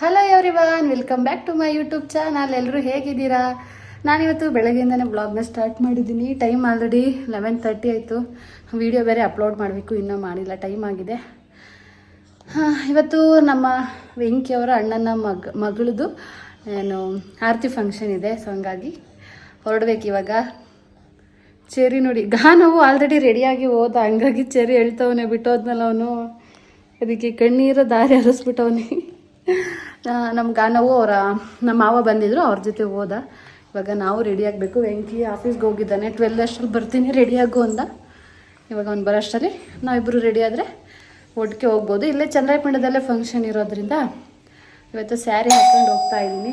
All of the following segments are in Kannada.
Hello everyone welcome back to my YouTube channel ಎಲ್ಲರೂ ಹೇಗಿದ್ದೀರಾ? ನಾನಿವತ್ತು ಬೆಳಗ್ಗೆಯಿಂದನೇ ಬ್ಲಾಗ್ನ ಸ್ಟಾರ್ಟ್ ಮಾಡಿದ್ದೀನಿ. ಟೈಮ್ ಆಲ್ರೆಡಿ ಲೆವೆನ್ ತರ್ಟಿ ಆಯಿತು. ವಿಡಿಯೋ ಬೇರೆ ಅಪ್ಲೋಡ್ ಮಾಡಬೇಕು, ಇನ್ನೂ ಮಾಡಿಲ್ಲ ಟೈಮ್ ಆಗಿದೆ. ಇವತ್ತು ನಮ್ಮ ವೆಂಕಿಯವರ ಅಣ್ಣನ ಮಗ ಮಗಳದು ಏನು ಆರತಿ ಫಂಕ್ಷನ್ ಇದೆ. ಸೊ ಹಂಗಾಗಿ ಹೊರಡ್ಬೇಕು ಇವಾಗ. ಚೆರಿ ನೋಡಿ, ಗಾನವು ಆಲ್ರೆಡಿ ರೆಡಿಯಾಗಿ ಹೋದ. ಹಂಗಾಗಿ ಚೆರಿ ಹೇಳ್ತವನೆ ಬಿಟ್ಟೋದ್ಮೇಲೆ ಅವನು. ಅದಕ್ಕೆ ಕಣ್ಣೀರ ದಾರಿ ಹರಿಸ್ಬಿಟ್ಟವನೆ ನಮ್ಮ ಗಾನವು ಅವರ, ನಮ್ಮ ಮಾವ ಬಂದಿದ್ರು, ಅವ್ರ ಜೊತೆ ಹೋದ. ಇವಾಗ ನಾವು ರೆಡಿ ಆಗಬೇಕು. ವೆಂಕಿ ಆಫೀಸ್ಗೆ ಹೋಗಿದ್ದಾನೆ. ಟ್ವೆಲ್ ಅಷ್ಟರಲ್ಲಿ ಬರ್ತೀನಿ. ರೆಡಿ ಆಗು ಅಂದ. ಇವಾಗ ಅವ್ನು ಬರೋಷ್ಟರಲ್ಲಿ ನಾವಿಬ್ಬರು ರೆಡಿ ಆದರೆ ಒಟ್ಟಿಗೆ ಹೋಗ್ಬೋದು. ಇಲ್ಲೇ ಚಂದ್ರಾಯಪಟ್ಟಣದಲ್ಲೇ ಫಂಕ್ಷನ್ ಇರೋದ್ರಿಂದ ಇವತ್ತು ಸ್ಯಾರಿ ಹಾಕ್ಕೊಂಡು ಹೋಗ್ತಾ ಇದ್ದೀನಿ.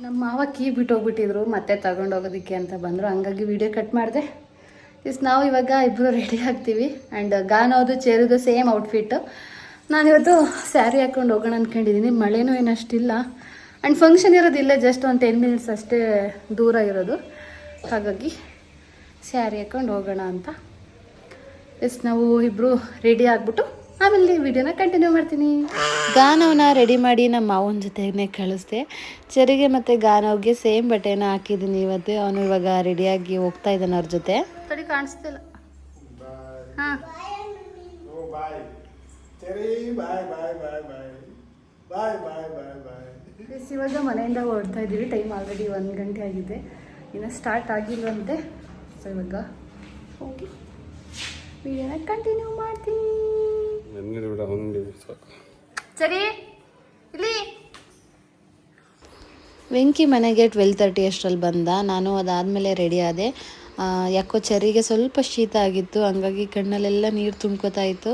ನಮ್ಮ ಮಾವ ಕೀ ಬಿಟ್ಟು ಹೋಗ್ಬಿಟ್ಟಿದ್ರು ಮತ್ತೆ ತಗೊಂಡು ಹೋಗೋದಕ್ಕೆ ಅಂತ ಬಂದರು. ಹಂಗಾಗಿ ವಿಡಿಯೋ ಕಟ್ ಮಾಡಿದೆ. ಇಸ್ ನಾವು ಇವಾಗ ಇಬ್ಬರು ರೆಡಿ ಆಗ್ತೀವಿ. ಆ್ಯಂಡ್ ಗಾನೋದು, ಚೇರುದು ಸೇಮ್ ಔಟ್ಫಿಟ್ಟು ನಾನಿವತ್ತು ಸ್ಯಾರಿ ಹಾಕ್ಕೊಂಡು ಹೋಗೋಣ ಅಂದ್ಕೊಂಡಿದ್ದೀನಿ ಮಳೆನೂ ಏನು ಅಷ್ಟಿಲ್ಲ. ಆ್ಯಂಡ್ ಫಂಕ್ಷನ್ ಇರೋದಿಲ್ಲ ಜಸ್ಟ್ ಒಂದು ಟೆನ್ ಮಿನಿಟ್ಸ್ ಅಷ್ಟೇ ದೂರ ಇರೋದು. ಹಾಗಾಗಿ ಸ್ಯಾರಿ ಹಾಕೊಂಡು ಹೋಗೋಣ ಅಂತ. ಎಸ್ ನಾವು ಇಬ್ಬರು ರೆಡಿ ಆಗಿಬಿಟ್ಟು ಆಮೇಲೆ ವಿಡಿಯೋನ ಕಂಟಿನ್ಯೂ ಮಾಡ್ತೀನಿ. ಗಾನವನ್ನ ರೆಡಿ ಮಾಡಿ ನಮ್ಮ ಮಾವನ ಜೊತೆಗೆ ಕಳಿಸ್ದೆ. ಚರಿಗೆ ಮತ್ತು ಗಾನವ್ಗೆ ಸೇಮ್ ಬಟ್ಟೆನ ಹಾಕಿದ್ದೀನಿ ಇವತ್ತು. ಅವನು ಇವಾಗ ರೆಡಿಯಾಗಿ ಹೋಗ್ತಾ ಇದ್ದಾನೆ ಅವ್ರ ಜೊತೆ. ಸರಿ ಕಾಣಿಸ್ತಿಲ್ಲ. ಹಾಂ. ಎಸ್ ಇವಾಗ ಮನೆಯಿಂದ ಹೊರಡ್ತಾ ಇದ್ದೀವಿ. ಟೈಮ್ ಆಲ್ರೆಡಿ ಒಂದು ಗಂಟೆ ಆಗಿದೆ. ಇನ್ನು ಸ್ಟಾರ್ಟ್ ಆಗಿಲ್ವಂತೆ. ಸೊ ಇವಾಗ ಹೋಗಿ ವಿಡಿಯೋನ ಕಂಟಿನ್ಯೂ ಮಾಡ್ತೀನಿ. ಸರಿ ಇಲ್ಲಿ. ವೆಂಕಿ ಮನೆಗೆ ಟ್ವೆಲ್ ತರ್ಟಿ ಅಷ್ಟರಲ್ಲಿ ಬಂದ. ನಾನು ಅದಾದಮೇಲೆ ರೆಡಿ ಆದೆ. ಯಾಕೋ ಚರಿಗೆ ಸ್ವಲ್ಪ ಶೀತ ಆಗಿತ್ತು. ಹಂಗಾಗಿ ಕಣ್ಣಲ್ಲೆಲ್ಲ ನೀರು ತುಂಬ್ಕೋತಾ ಇತ್ತು.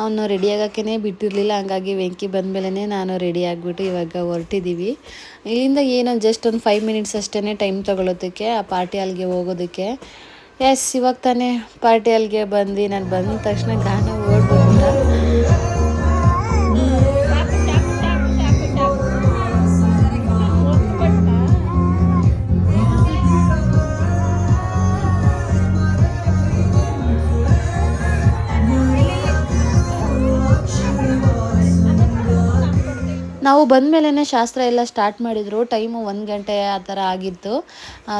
ಅವನು ರೆಡಿ ಆಗೋಕ್ಕೇ ಬಿಟ್ಟಿರಲಿಲ್ಲ, ಹಂಗಾಗಿ ವೆಂಕಿ ಬಂದಮೇಲೆ ನಾನು ರೆಡಿ ಆಗಿಬಿಟ್ಟು ಇವಾಗ ಹೊರಟಿದ್ದೀವಿ ಇಲ್ಲಿಂದ ಏನೋ ಜಸ್ಟ್ ಒಂದು ಫೈವ್ ಮಿನಿಟ್ಸ್ ಅಷ್ಟೇ ಟೈಮ್ ತೊಗೊಳೋದಕ್ಕೆ, ಆ ಪಾರ್ಟಿ ಹಾಲ್ಗೆ ಹೋಗೋದಕ್ಕೆ. ಎಸ್ ಇವಾಗ ತಾನೇ ಪಾರ್ಟಿ ಹಾಲ್ಗೆ ಬಂದು ನಾನು ಬಂದ ತಕ್ಷಣ ಗಾನ ನಾವು ಬಂದಮೇಲೆ ಶಾಸ್ತ್ರ ಎಲ್ಲ ಸ್ಟಾರ್ಟ್ ಮಾಡಿದರು. ಟೈಮು ಒಂದು ಗಂಟೆ ಆ ಥರ ಆಗಿತ್ತು.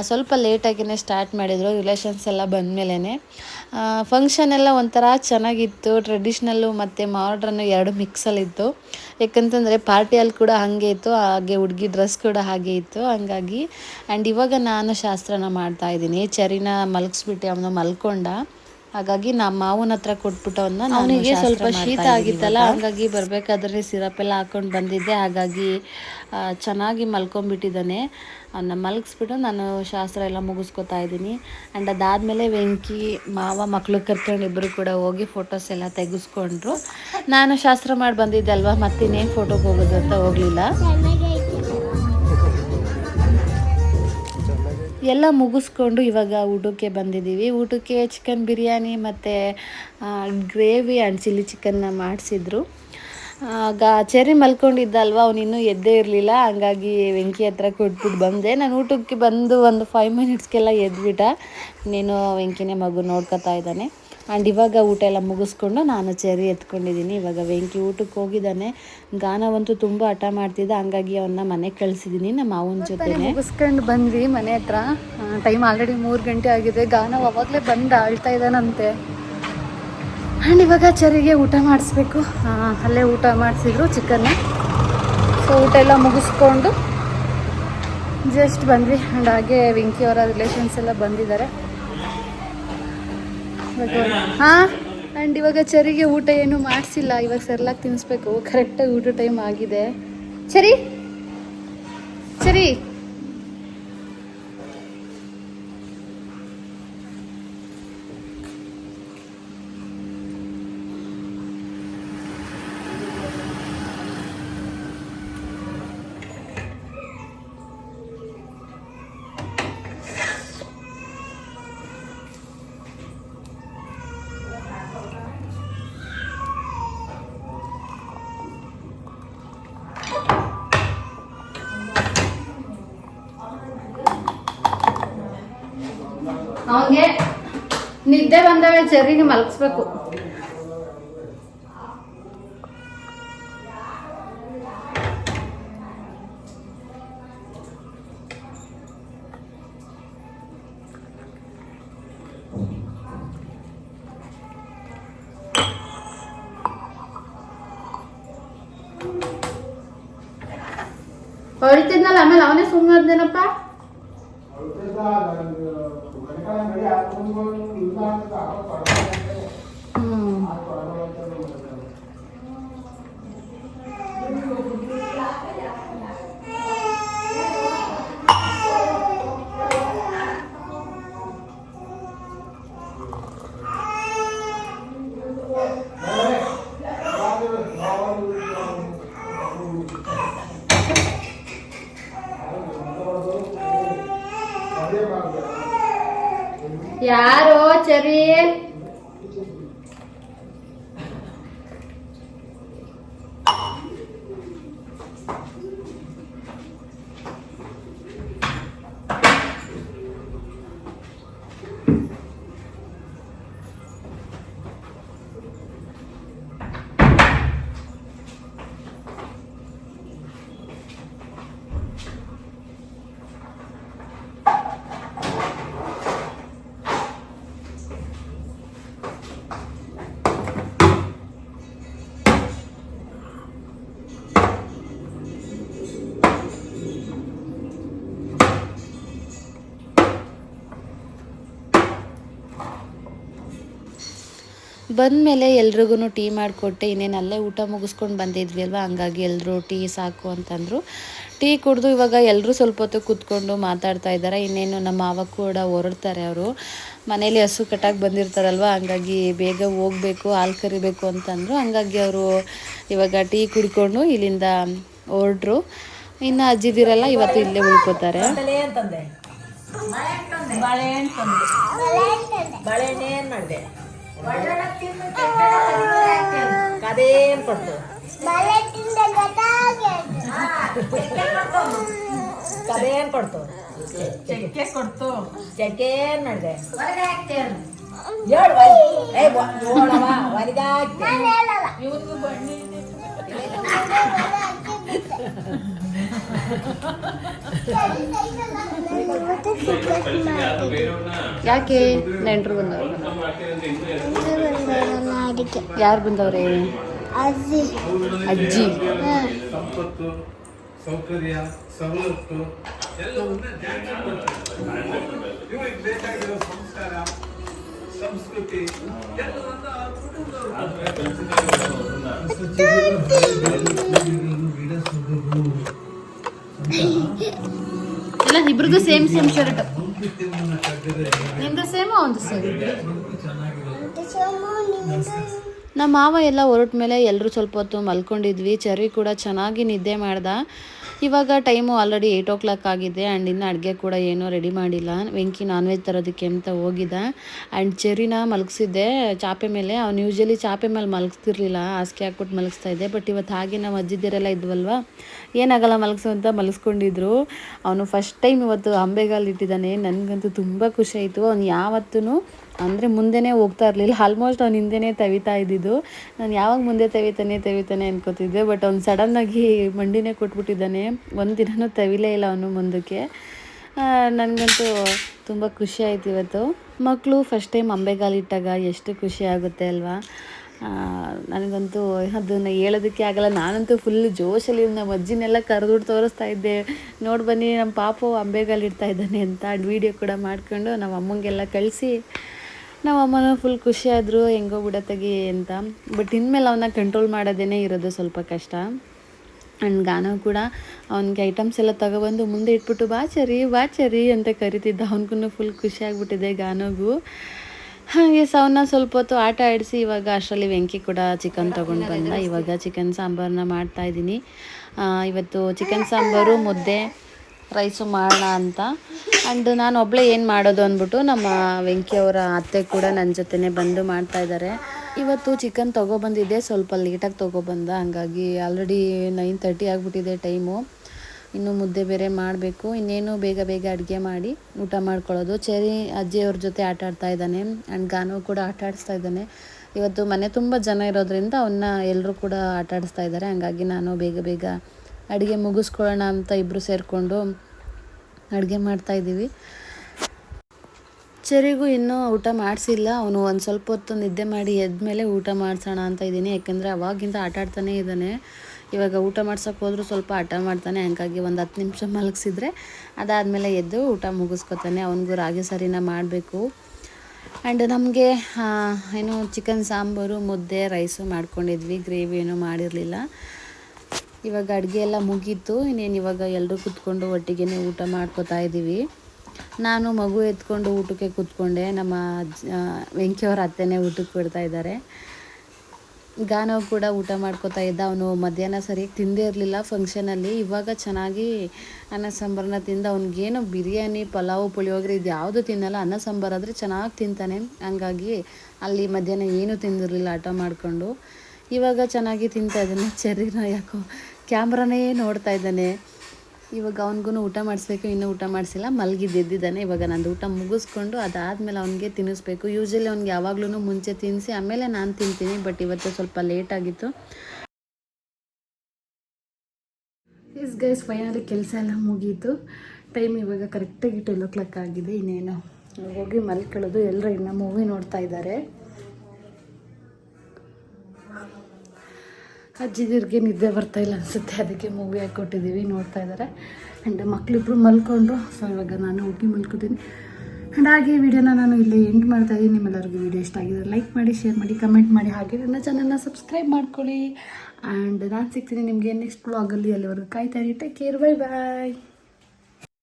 ಸ್ವಲ್ಪ ಲೇಟಾಗಿಯೇ ಸ್ಟಾರ್ಟ್ ಮಾಡಿದರು ರಿಲೇಷನ್ಸ್ ಎಲ್ಲ ಬಂದಮೇಲೆ ಫಂಕ್ಷನ್ ಎಲ್ಲ ಒಂಥರ ಚೆನ್ನಾಗಿತ್ತು. ಟ್ರೆಡಿಷ್ನಲ್ಲು ಮತ್ತು ಮಾಡ್ರನ್ನು ಎರಡು ಮಿಕ್ಸಲ್ಲಿತ್ತು ಯಾಕಂತಂದರೆ ಪಾರ್ಟಿಯಲ್ಲಿ ಕೂಡ ಹಾಗೆ ಇತ್ತು. ಹಾಗೆ ಹುಡುಗಿ ಡ್ರೆಸ್ ಕೂಡ ಹಾಗೆ ಇತ್ತು. ಹಾಗಾಗಿ ಆ್ಯಂಡ್ ಇವಾಗ ನಾನು ಶಾಸ್ತ್ರನ ಮಾಡ್ತಾ ಇದ್ದೀನಿ. ಚರಿನ ಮಲಗಿಸ್ಬಿಟ್ಟು ಅವನು ಮಲ್ಕೊಂಡ. ಹಾಗಾಗಿ ನಮ್ಮ ಮಾವನ ಹತ್ರ ಕೊಟ್ಬಿಟ್ಟು ಅವನ್ನ ಅವನಿಗೆ ಸ್ವಲ್ಪ ಶೀತ ಆಗಿತ್ತಲ್ಲ ಹಾಗಾಗಿ ಬರಬೇಕಾದ್ರೆ ಸಿರಪ್ ಎಲ್ಲ ಹಾಕೊಂಡು ಬಂದಿದ್ದೆ. ಹಾಗಾಗಿ ಚೆನ್ನಾಗಿ ಮಲ್ಕೊಂಡ್ಬಿಟ್ಟಿದ್ದಾನೆ. ಅವನ್ನ ಮಲಗಿಸ್ಬಿಟ್ಟು ನಾನು ಶಾಸ್ತ್ರ ಎಲ್ಲ ಮುಗಿಸ್ಕೊತಾ ಇದ್ದೀನಿ. ಆ್ಯಂಡ್ ಅದಾದಮೇಲೆ ವೆಂಕಿ ಮಾವ ಮಕ್ಕಳು ಕರ್ಕೊಂಡು ಇಬ್ಬರು ಕೂಡ ಹೋಗಿ ಫೋಟೋಸ್ ಎಲ್ಲ ತೆಗೆಸ್ಕೊಂಡ್ರು. ನಾನು ಶಾಸ್ತ್ರ ಮಾಡಿ ಬಂದಿದ್ದೆ ಅಲ್ವಾ ಮತ್ತಿನ್ನೇನು ಫೋಟೋಗೆ ಹೋಗೋದು ಅಂತ ಹೋಗಲಿಲ್ಲ. ಎಲ್ಲ ಮುಗಿಸ್ಕೊಂಡು ಇವಾಗ ಊಟಕ್ಕೆ ಬಂದಿದ್ದೀವಿ. ಊಟಕ್ಕೆ ಚಿಕನ್ ಬಿರಿಯಾನಿ ಮತ್ತು ಗ್ರೇವಿ ಆ್ಯಂಡ್ ಚಿಲ್ಲಿ ಚಿಕನ್ನ ಮಾಡಿಸಿದ್ರು. ಆಗ ಚೆರಿ ಮಲ್ಕೊಂಡಿದ್ದಲ್ವ ಅವನಿನ್ನೂ ಎದ್ದೇ ಇರಲಿಲ್ಲ. ಹಂಗಾಗಿ ವೆಂಕಿ ಹತ್ರ ಕೊಟ್ಬಿಟ್ಟು ಬಂದೆ. ನಾನು ಊಟಕ್ಕೆ ಬಂದು ಒಂದು ಫೈವ್ ಮಿನಿಟ್ಸ್ಗೆಲ್ಲ ಎದ್ಬಿಟ್ಟ. ನೀನು ವೆಂಕಿನೇ ಮಗು ನೋಡ್ಕೊತಾ ಇದ್ದಾನೆ. ಆ್ಯಂಡ್ ಇವಾಗ ಊಟ ಎಲ್ಲ ಮುಗಿಸ್ಕೊಂಡು ನಾನು ಚೆರಿ ಎತ್ಕೊಂಡಿದ್ದೀನಿ. ಇವಾಗ ವೆಂಕಿ ಊಟಕ್ಕೆ ಹೋಗಿದ್ದಾನೆ. ಗಾನವಂತೂ ತುಂಬ ಹಠ ಮಾಡ್ತಿದ್ದ. ಹಂಗಾಗಿ ಅವನ್ನ ಮನೆಗೆ ಕಳಿಸಿದ್ದೀನಿ ನಮ್ಮ ಮಾವನ ಜೊತೆ ಮುಗಿಸ್ಕೊಂಡು ಬಂದ್ವಿ ಮನೆ ಹತ್ರ. ಟೈಮ್ ಆಲ್ರೆಡಿ ಮೂರು ಗಂಟೆ ಆಗಿದೆ. ಗಾನ ಅವಾಗಲೇ ಬಂದು ಆಳ್ತಾ ಇದ್ದಾನಂತೆ. ಆ್ಯಂಡ್ ಇವಾಗ ಚರಿಗೆ ಊಟ ಮಾಡಿಸ್ಬೇಕು. ಅಲ್ಲೇ ಊಟ ಮಾಡಿಸಿದ್ರು ಚಿಕನ್ನ ಸೊ ಊಟ ಎಲ್ಲ ಮುಗಿಸ್ಕೊಂಡು ಜಸ್ಟ್ ಬಂದ್ವಿ. ಆ್ಯಂಡ್ ಹಾಗೆ ವೆಂಕಿ ಅವರ ರಿಲೇಷನ್ಸ್ ಎಲ್ಲ ಬಂದಿದ್ದಾರೆ. ಹಾಂ? ಆ್ಯಂಡ್ ಇವಾಗ ಚರಿಗೆ ಊಟ ಏನು ಮಾಡಿಸಿಲ್ಲ. ಇವಾಗ ಸರ್ಲಾಗಿ ತಿನ್ನಿಸ್ಬೇಕು ಕರೆಕ್ಟಾಗಿ ಊಟ ಟೈಮ್ ಆಗಿದೆ. ಚರಿ? ಚರಿ? ಅವನಿಗೆ ನಿದ್ದೆ ಬಂದಾಗ ಚರ್ರಿಗೆ ಮಲಗಿಸ್ಬೇಕು. ಹೊಡಿತಿದ್ನಲ್ಲ ಆಮೇಲೆ ಅವನೇ ಸುಮ್ಮನೆ ಅದೇನಪ್ಪ ಮಡಿ ಹಾಕ್ಕೊಂಡು ಬಂದಮೇಲೆ ಎಲ್ರಿಗೂ ಟೀ ಮಾಡಿಕೊಟ್ಟೆ, ಇನ್ನೇನು ಅಲ್ಲೇ ಊಟ ಮುಗಿಸ್ಕೊಂಡು ಬಂದಿದ್ವಿ ಅಲ್ವಾ? ಹಂಗಾಗಿ ಎಲ್ಲರೂ ಟೀ ಸಾಕು ಅಂತಂದರು. ಟೀ ಕುಡಿದು ಇವಾಗ ಎಲ್ಲರೂ ಸ್ವಲ್ಪ ಹೊತ್ತು ಕೂತ್ಕೊಂಡು ಮಾತಾಡ್ತಾ ಇದ್ದಾರೆ ಇನ್ನೇನು ನಮ್ಮ ಮಾವ ಕೂಡ ಹೊರಡ್ತಾರೆ ಅವರು. ಮನೇಲಿ ಹಸು ಕಟ್ಟಾಗಿ ಬಂದಿರ್ತಾರಲ್ವ? ಹಂಗಾಗಿ ಬೇಗ ಹೋಗಬೇಕು, ಹಾಲು ಕರಿಬೇಕು ಅಂತಂದರು. ಹಂಗಾಗಿ ಅವರು ಇವಾಗ ಟೀ ಕುಡ್ಕೊಂಡು ಇಲ್ಲಿಂದ ಹೊರಟ್ರು. ಇನ್ನು ಅಜ್ಜಿದಿರಲ್ಲ ಇವತ್ತು ಇಲ್ಲೇ ಉಳ್ಕೋತಾರೆ. ಮಾಡಿದೆ ಕದೇನ್ ಕೊಡ್ತು? ಕದೇನ್ ಕೊಡ್ತು? ಚಕ್ಕೆ ಕೊಡ್ತು. ಚಕ್ಕೆ ಮಾಡಿದೆ. ಹೊರಗಾಕ್ತೆ ಇವನಿಗೂ ಬಣ್ಣಿ ಯಾಕೆ ನೆಂಟರು ಬಂದವರು? ಯಾರು ಬಂದವ್ರೆ? ಅಜ್ಜಿ. ಸಂಪತ್ತು ಸೌಕರ್ಯ ಸವಲತ್ತು ಸಂಸ್ಕಾರ ಸಂಸ್ಕೃತಿ ಎಲ್ಲವನ್ನ ಇಬ್ರಿಗೂ ಸೇಮ್ ಸೇಮ್ ಶರ್ಟ್ ನಿಂದು ಸೇಮ್ ಒಂದು ನಮ್ಮ ಮಾವ ಎಲ್ಲ ಹೊರಟ ಮೇಲೆ ಎಲ್ಲರೂ ಸ್ವಲ್ಪ ಹೊತ್ತು ಮಲ್ಕೊಂಡಿದ್ವಿ. ಚರ್ವಿ ಕೂಡ ಚೆನ್ನಾಗಿ ನಿದ್ದೆ ಮಾಡ್ದ. ಇವಾಗ time already eight o'clock ಆಗಿದೆ ಆ್ಯಂಡ್ ಇನ್ನು ಅಡುಗೆ ಕೂಡ ಏನೂ ರೆಡಿ ಮಾಡಿಲ್ಲ. ವೆಂಕಿ ನಾನ್ ವೆಜ್ ತರೋದಕ್ಕೆ ಅಂತ ಹೋಗಿದ್ದ. ಆ್ಯಂಡ್ ಚೆರಿನ ಮಲಗಿಸಿದ್ದೆ. ಚಾಪೆ ಮೇಲೆ ಅವ್ನು ಯೂಶಲಿ ಚಾಪೆ ಮೇಲೆ ಮಲಗಿಸ್ತಿರ್ಲಿಲ್ಲ. ಹಾಸಿಗೆ ಹಾಕ್ಬಿಟ್ಟು ಮಲಗಿಸ್ತಾ ಇದ್ದೆ. ಬಟ್ ಇವತ್ತು ಹಾಗೆ ನಾವು ಅಜ್ಜಿದ್ದೀರೆಲ್ಲ ಇದ್ವಲ್ವ? ಏನಾಗಲ್ಲ ಮಲಗಿಸು ಅಂತ ಮಲಗಿಸ್ಕೊಂಡಿದ್ರು ಅವನು ಫಸ್ಟ್ ಟೈಮ್ ಇವತ್ತು ಅಂಬೆಗಾಲು ಇಟ್ಟಿದ್ದಾನೆ. ನನಗಂತೂ ತುಂಬ ಖುಷಿ ಆಯಿತು. ಅವ್ನು ಯಾವತ್ತೂ ಅಂದರೆ ಮುಂದೆನೇ ಹೋಗ್ತಾ ಇರಲಿಲ್ಲ. ಆಲ್ಮೋಸ್ಟ್ ಅವ್ನು ಹಿಂದೆನೇ ತವಿತಾ ಇದ್ದಿದ್ದು. ನಾನು ಯಾವಾಗ ಮುಂದೆ ತವಿತಾನೆ ತವಿತಾನೆ ಅನ್ಕೋತಿದ್ದೆ. ಬಟ್ ಅವ್ನು ಸಡನ್ನಾಗಿ ಮಂಡಿನೇ ಕೊಟ್ಬಿಟ್ಟಿದ್ದಾನೆ. ಒಂದು ದಿನನೂ ತವಿಲೇ ಇಲ್ಲ ಅವನು ಮುಂದಕ್ಕೆ. ನನಗಂತೂ ತುಂಬ ಖುಷಿ ಆಯ್ತು ಇವತ್ತು. ಮಕ್ಕಳು ಫಸ್ಟ್ ಟೈಮ್ ಅಂಬೆಗಾಲಿಟ್ಟಾಗ ಎಷ್ಟು ಖುಷಿ ಆಗುತ್ತೆ ಅಲ್ವಾ? ನನಗಂತೂ ಅದನ್ನು ಹೇಳೋದಕ್ಕೆ ಆಗಲ್ಲ. ನಾನಂತೂ ಫುಲ್ ಜೋಶಲ್ಲಿ ನಮ್ಮ ಅಜ್ಜಿನೆಲ್ಲ ಕರೆದುಬಿಟ್ಟು ತೋರಿಸ್ತಾ ಇದ್ದೆ. ನೋಡಿ ಬನ್ನಿ ನಮ್ಮ ಪಾಪು ಅಂಬೆಗಾಲಿಡ್ತಾ ಇದ್ದಾನೆ ಅಂತ ವೀಡಿಯೋ ಕೂಡ ಮಾಡ್ಕೊಂಡು ನಮ್ಮ ಅಮ್ಮಂಗೆಲ್ಲ ಕಳಿಸಿ ನಮ್ಮ ಅಮ್ಮನೂ ಫುಲ್ ಖುಷಿಯಾದರು ಹೆಂಗೋ ಬಿಡ ತೆಗಿ ಅಂತ. ಬಟ್ ಇನ್ಮೇಲೆ ಅವನ್ನ ಕಂಟ್ರೋಲ್ ಮಾಡೋದೇನೆ ಇರೋದು ಸ್ವಲ್ಪ ಕಷ್ಟ. ಆ್ಯಂಡ್ ಗಾನ ಕೂಡ ಅವನಿಗೆ ಐಟಮ್ಸ್ ಎಲ್ಲ ತಗೊಬಂದು ಮುಂದೆ ಇಟ್ಬಿಟ್ಟು ಬಾಚರಿ ಬಾಚರಿ ಅಂತ ಕರಿತಿದ್ದ. ಅವನಿಗೂ ಫುಲ್ ಖುಷಿ ಆಗ್ಬಿಟ್ಟಿದೆ ಗಾನಗೂ. ಹಾಗೆ ಸವನ್ನ ಸ್ವಲ್ಪ ಹೊತ್ತು ಆಟ ಆಡಿಸಿ ಇವಾಗ ಅಷ್ಟರಲ್ಲಿ ವೆಂಕಿ ಕೂಡ ಚಿಕನ್ ತೊಗೊಂಡು ಬಂದ. ಇವಾಗ ಚಿಕನ್ ಸಾಂಬಾರನ್ನ ಮಾಡ್ತಾ ಇದ್ದೀನಿ. ಇವತ್ತು ಚಿಕನ್ ಸಾಂಬಾರು, ಮುದ್ದೆ ರೈಸು ಮಾಡೋಣ ಅಂತ. ಆ್ಯಂಡ್ ನಾನು ಒಬ್ಬಳೇ ಏನು ಮಾಡೋದು ಅಂದ್ಬಿಟ್ಟು ನಮ್ಮ ವೆಂಕಿ ಅವರ ಅತ್ತೆ ಕೂಡ ನನ್ನ ಜೊತೆನೇ ಬಂದು ಮಾಡ್ತಾ ಇದ್ದಾರೆ ಇವತ್ತು ಚಿಕನ್ ತೊಗೊಬಂದಿದ್ದೆ, ಸ್ವಲ್ಪ ಲೇಟಾಗಿ ತೊಗೊಬಂದ. ಹಂಗಾಗಿ ಆಲ್ರೆಡಿ ನೈನ್ ತರ್ಟಿ ಆಗಿಬಿಟ್ಟಿದೆ ಟೈಮು ಇನ್ನು ಮುದ್ದೆ ಬೇರೆ ಮಾಡಬೇಕು. ಇನ್ನೇನು ಬೇಗ ಬೇಗ ಅಡುಗೆ ಮಾಡಿ ಊಟ ಮಾಡ್ಕೊಳ್ಳೋದು. ಚೆರಿ ಅಜ್ಜಿಯವ್ರ ಜೊತೆ ಆಟ ಆಡ್ತಾ ಇದ್ದಾನೆ. ಆ್ಯಂಡ್ ಗಾನು ಕೂಡ ಆಟ ಆಡಿಸ್ತಾ ಇದ್ದಾನೆ. ಇವತ್ತು ಮನೆ ತುಂಬ ಜನ ಇರೋದ್ರಿಂದ ಅವನ್ನ ಎಲ್ಲರೂ ಕೂಡ ಆಟ ಆಡಿಸ್ತಾ ಇದ್ದಾರೆ ಹಂಗಾಗಿ ನಾನು ಬೇಗ ಬೇಗ ಅಡುಗೆ ಮುಗಿಸ್ಕೊಳ್ಳೋಣ ಅಂತ ಇಬ್ಬರು ಸೇರಿಕೊಂಡು ಅಡುಗೆ ಮಾಡ್ತಾಯಿದ್ದೀವಿ ಚರಿಗೂ ಇನ್ನೂ ಊಟ ಮಾಡಿಸಿಲ್ಲ. ಅವನು ಒಂದು ಸ್ವಲ್ಪ ಹೊತ್ತು ನಿದ್ದೆ ಮಾಡಿ ಎದ್ಮೇಲೆ ಊಟ ಮಾಡಿಸೋಣ ಅಂತ ಇದ್ದೀನಿ. ಯಾಕೆಂದರೆ ಅವಾಗಿಂದ ಆಟ ಆಡ್ತಾನೇ ಇದ್ದಾನೆ. ಇವಾಗ ಊಟ ಮಾಡ್ಸೋಕೆ ಹೋದರೂ ಸ್ವಲ್ಪ ಆಟ ಮಾಡ್ತಾನೆ. ಹಂಗಾಗಿ ಒಂದು ಹತ್ತು ನಿಮಿಷ ಮಲಗಿಸಿದ್ರೆ ಅದಾದಮೇಲೆ ಎದ್ದು ಊಟ ಮುಗಿಸ್ಕೊತಾನೆ. ಅವನಿಗೂ ರಾಗಿ ಸರಿನ ಮಾಡಬೇಕು. ಆ್ಯಂಡ್ ನಮಗೆ ಏನು ಚಿಕನ್ ಸಾಂಬಾರು, ಮುದ್ದೆ, ರೈಸು ಮಾಡ್ಕೊಂಡಿದ್ವಿ. ಗ್ರೇವಿ ಏನೂ ಮಾಡಿರಲಿಲ್ಲ. ಇವಾಗ ಅಡುಗೆ ಎಲ್ಲ ಮುಗೀತು. ಇನ್ನೇನು ಇವಾಗ ಎಲ್ಲರೂ ಕೂತ್ಕೊಂಡು ಒಟ್ಟಿಗೆ ಊಟ ಮಾಡ್ಕೋತಾ ಇದ್ದೀವಿ ನಾನು ಮಗು ಎತ್ಕೊಂಡು ಊಟಕ್ಕೆ ಕೂತ್ಕೊಂಡೆ. ನಮ್ಮ ವೆಂಕಿಯವ್ರ ಅತ್ತೆನೇ ಊಟಕ್ಕೆ ಬಿಡ್ತಾ ಇದ್ದಾರೆ. ಗಾನವ್ ಕೂಡ ಊಟ ಮಾಡ್ಕೋತಾ ಇದ್ದ. ಅವನು ಮಧ್ಯಾಹ್ನ ಸರಿಯಾಗಿ ತಿಂದೇ ಇರಲಿಲ್ಲ ಫಂಕ್ಷನಲ್ಲಿ. ಇವಾಗ ಚೆನ್ನಾಗಿ ಅನ್ನ ಸಾಂಬಾರನ್ನ ತಿಂದ. ಅವ್ನಿಗೇನು ಬಿರಿಯಾನಿ, ಪಲಾವು, ಪುಳಿಯೋಗರೆ ಇದು ಯಾವುದು ತಿನ್ನಲ್ಲ. ಅನ್ನ ಸಾಂಬಾರು ಆದರೆ ಚೆನ್ನಾಗಿ ತಿಂತಾನೆ. ಹಂಗಾಗಿ ಅಲ್ಲಿ ಮಧ್ಯಾಹ್ನ ಏನೂ ತಿಂದಿರಲಿಲ್ಲ ಆಟ ಮಾಡಿಕೊಂಡು. ಇವಾಗ ಚೆನ್ನಾಗಿ ತಿಂತಾ ಇದ್ದಾನೆ. ಚೆರ್ರಿನ ಯಾಕೋ. ಕ್ಯಾಮ್ರಾನೇ ನೋಡ್ತಾ ಇದ್ದಾನೆ. ಇವಾಗ ಅವನಿಗೂ ಊಟ ಮಾಡಿಸ್ಬೇಕು, ಇನ್ನೂ ಊಟ ಮಾಡಿಸಿಲ್ಲ. ಮಲಗಿದ್ದು ಎದ್ದಿದ್ದಾನೆ. ಇವಾಗ ನಂದು ಊಟ ಮುಗಿಸ್ಕೊಂಡು ಅದಾದಮೇಲೆ ಅವನಿಗೆ ತಿನ್ನಿಸ್ಬೇಕು. ಯೂಶಲಿ ಅವ್ನಿಗೆ ಯಾವಾಗ್ಲೂ ಮುಂಚೆ ತಿನ್ನಿಸಿ ಆಮೇಲೆ ನಾನು ತಿಂತೀನಿ ಬಟ್ ಇವತ್ತು ಸ್ವಲ್ಪ ಲೇಟ್ ಆಗಿತ್ತು. ಎಸ್ ಗೈಸ್ ಫೈನಲಿ ಕೆಲಸ ಎಲ್ಲ ಮುಗೀತು. ಟೈಮ್ ಇವಾಗ ಕರೆಕ್ಟಾಗಿ ಟ್ವೆಲ್ ಓ ಕ್ಲಾಕ್ ಆಗಿದೆ, ಇನ್ನೇನು. ಹೋಗಿ ಮಲ್ಕೊಳ್ಳೋದು. ಎಲ್ಲರೂ ಇನ್ನೂ ಮೂವಿ ನೋಡ್ತಾ ಇದ್ದಾರೆ. ಅಜ್ಜಿದಿರ್ಗೆ ನಿದ್ದೆ ಬರ್ತಾ ಇಲ್ಲ ಅನಿಸುತ್ತೆ. ಅದಕ್ಕೆ ಮೂವಿ ಹಾಕ್ಕೊಟ್ಟಿದ್ದೀವಿ ನೋಡ್ತಾ ಇದ್ದಾರೆ. ಆ್ಯಂಡ್ ಮಕ್ಕಳಿಬ್ರು ಮಲ್ಕೊಂಡ್ರು. ಸೊ ಇವಾಗ ನಾನು ಹೋಗಿ ಮಲ್ಕೋತೀನಿ. ಆ್ಯಂಡ್ ಹಾಗೆ ವಿಡಿಯೋನ ನಾನು ಇಲ್ಲಿ ಎಂಡ್ ಮಾಡ್ತಾ ಇದ್ದೀನಿ. ನಿಮ್ಮೆಲ್ಲರಿಗೂ ವಿಡಿಯೋ ಇಷ್ಟ ಆಗಿದೆ ಲೈಕ್ ಮಾಡಿ ಶೇರ್ ಮಾಡಿ ಕಮೆಂಟ್ ಮಾಡಿ. ಹಾಗೆ ನನ್ನ ಚಾನಲ್ನ ಸಬ್ಸ್ಕ್ರೈಬ್ ಮಾಡ್ಕೊಳ್ಳಿ. ಆ್ಯಂಡ್ ನಾನು ಸಿಗ್ತೀನಿ ನಿಮಗೆ ನೆಕ್ಸ್ಟ್ ಬ್ಲಾಗಲ್ಲಿ ಅಲ್ಲಿವರೆಗೂ ಕಾಯ್ತಾ ಇರಿ. Take care bye bye